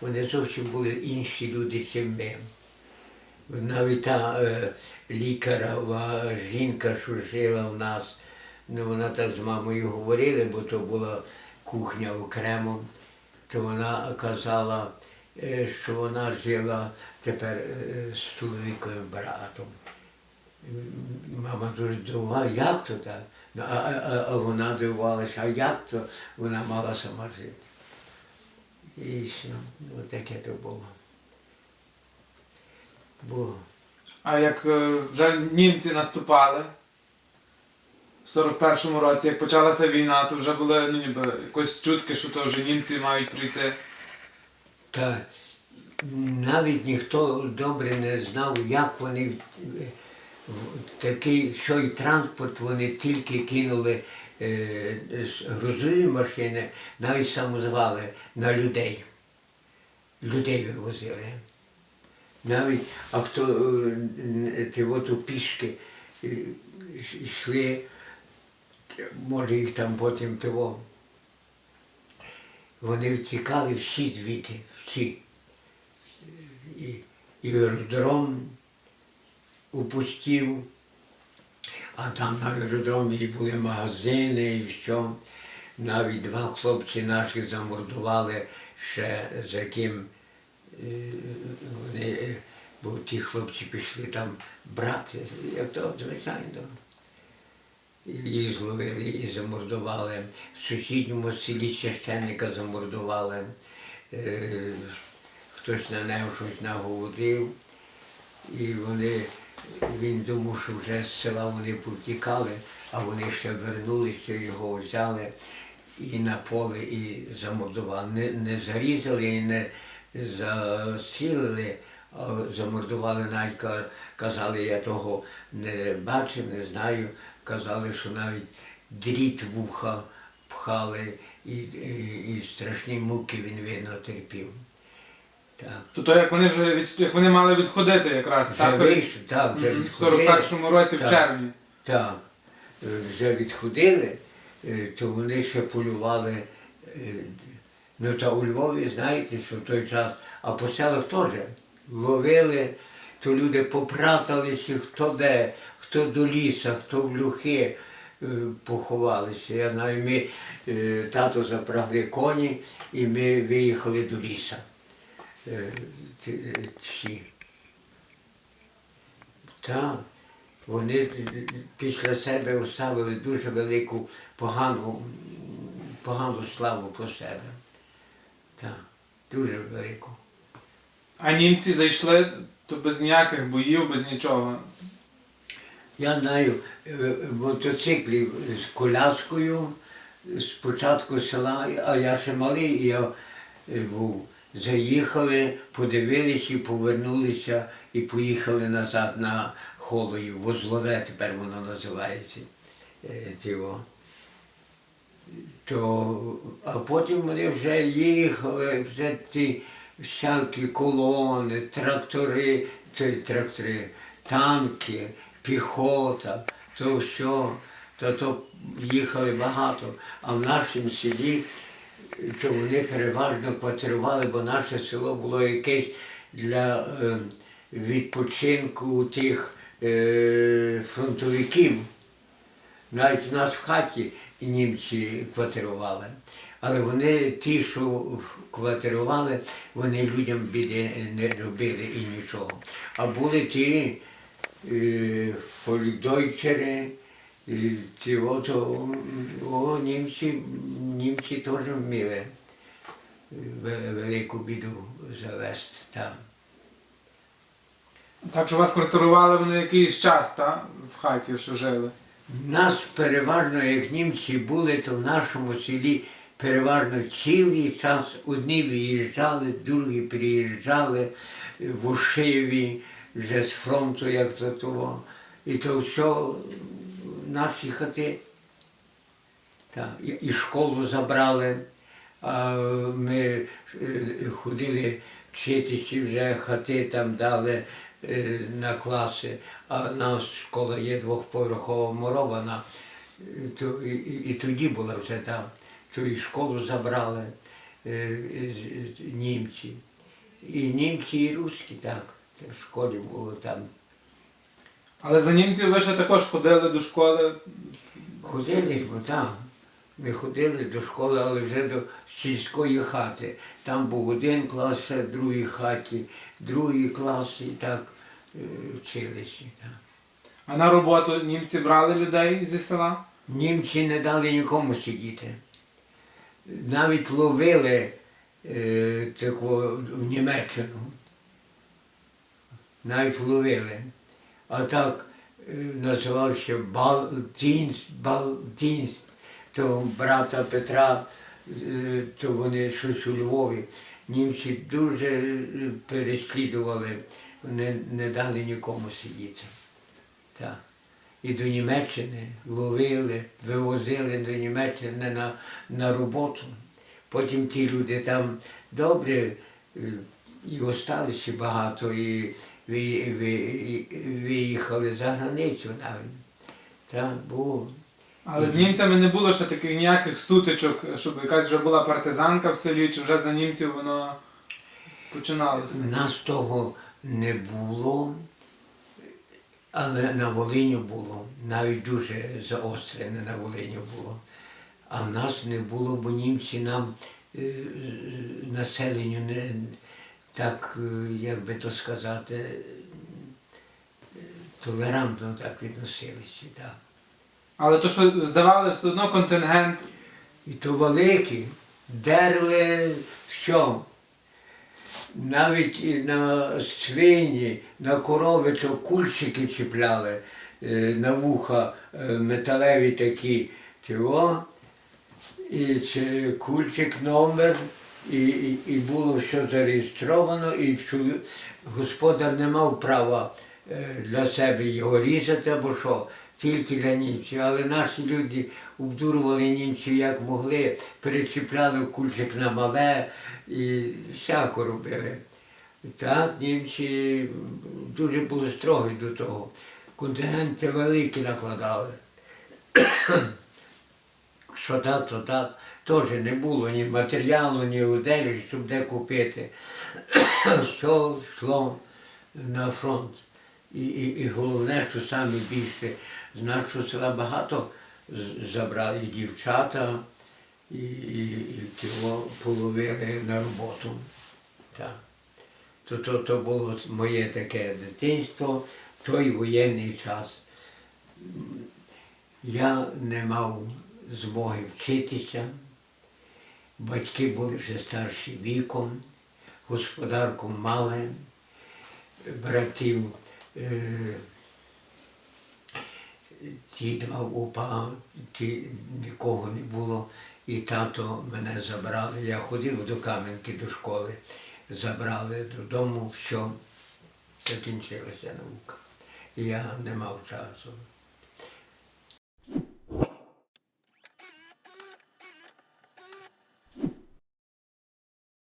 вони зовсім були інші люди, чим ми. Навіть та е, лікарова жінка, що жила в нас, ну, вона так з мамою говорили, бо то була кухня окремо, то вона казала, е, що вона жила тепер е, з чоловіковим братом. Мама дуже дивувала, як то так? Ну, а, а- а вона дивувалася, а як то вона мала сама жити. І що, ну, таке то було. Було. А як е, вже німці наступали в 41-му році, як почалася війна, то вже були ну, ніби якось чутки, що то вже німці мають прийти. Та навіть ніхто добре не знав, як вони такий що й транспорт вони тільки кинули з грузові машини, навіть самозвали на людей. Людей вивозили. Навіть, а хто е, ті от у пішки е, йшли, може їх там потім того. Вони втікали всі звідти, всі. І, і аеродром упустів, а там на аеродромі і були магазини і що. Навіть два хлопці наші замордували ще за ким е, вони, е, бо ті хлопці пішли там брати, як то, звичайно. Їх зловили і замордували. В сусідньому селі священника замордували. Е, Хтось на нього щось наговорив. І вони, він думав, що вже з села вони повтікали, а вони ще вернулися, його взяли і на поле і замордували. Не, не зарізали і не застрілили, а замордували навіть казали, я того не бачив, не знаю. Казали, що навіть дріт вуха пхали і, і, і страшні муки він видно терпів. Так. То, то як вони вже відсту... як вони мали відходити якраз, Вже так? вийшов, так, вже в відходили. 41-му році, в Так. червні. Так, е, вже відходили, е, то вони ще полювали. е, Ну та у Львові, знаєте, що в той час, а по селах теж ловили, то люди попраталися, хто де, хто до ліса, хто в люхи е, поховалися. Я знаю, ми е, тато запрягли коні і ми виїхали до ліса. Е, е, Всі. Так. Вони після себе оставили дуже велику погану, погану славу по себе. Так, дуже велику. А німці зайшли то без ніяких боїв, без нічого. Я знаю е, мотоциклів з коляскою з початку села, а я ще малий, і я був. Заїхали, подивилися і повернулися і поїхали назад на Холоїв, Возлове тепер воно називається. е. То, а потім вони вже їхали, вже ті всякі колони, трактори, ті трактори, танки, піхота, то все, то, то їхали багато. А в нашому селі то вони переважно квартирували, бо наше село було якесь для е, відпочинку тих е, фронтовиків. Навіть в нас в хаті німці квартирували. Але вони, ті, що квартирували, вони людям біди не робили і нічого. А були ті е, ті от, о, німці, німці теж вміли велику біду завести там. Так що вас квартирували вони якийсь час, так? В хаті, що жили. Нас переважно, як німці були, то в нашому селі переважно цілий час одні виїжджали, другі приїжджали в Ошиві, вже з фронту, як то того. І то все наші хати. Так, і- школу забрали. А ми е, ходили вчитися вже хати там дали е, на класи, а нас школа є двохповерхова мурована, е, і, і, і тоді була вже там, то і школу забрали. німці. І німці, і русські, так. В школі було там. Але за німців ви ще також ходили до школи. Ходили, бо так. Ми ходили до школи, але вже до сільської хати. Там був один клас, ще в другій хаті, другий клас і так е, вчилися. Так. А на роботу німці брали людей зі села? Німці не дали нікому сидіти. Навіть ловили е, таку, в Німеччину. Навіть ловили. А так е, називався Балтінськ, Балтінськ, то брата Петра, е, то вони щось у Львові. Німці дуже е, переслідували, не, не дали нікому сидіти. Так і до Німеччини ловили, вивозили до Німеччини на, на роботу. Потім ті люди там добре і осталися багато, і виїхали за границю навіть. Так, було. Але з німцями не було ще таких ніяких сутичок, щоб якась вже була партизанка в селі, чи вже за німців воно починалося. У нас того не було, але на Волині було. Навіть дуже заострене на Волині було. А в нас не було, бо німці нам е, населенню не так, е, як би то сказати, е, толерантно так відносилися. Так. Але то, що здавали все одно контингент, І то великі, дерли що? Навіть і на свині, на корови то кульчики чіпляли е, на вуха металеві такі. Цього. І це кульчик номер, і, і, було все зареєстровано, і господар не мав права е, для себе його різати або що, тільки для німців. Але наші люди обдурювали німців як могли, перечіпляли кульчик на мале і всяко робили. Так, німці дуже були строгі до того. Контингенти великі накладали. Що так, то так. Теж не було ні матеріалу, ні одежі, щоб де купити. Все йшло на фронт. І, і, і головне, що саме більше з нашого села багато забрали дівчата, і, і, і тіло половили на роботу. Так. То, то, то було моє таке дитинство, той воєнний час. Я не мав змоги вчитися. Батьки були вже старші віком, господарку мали, братів, е, ті два упа, ті нікого не було. І тато мене забрали. Я ходив до Кам'янки до школи, забрали додому, все, закінчилася наука. Я не мав часу.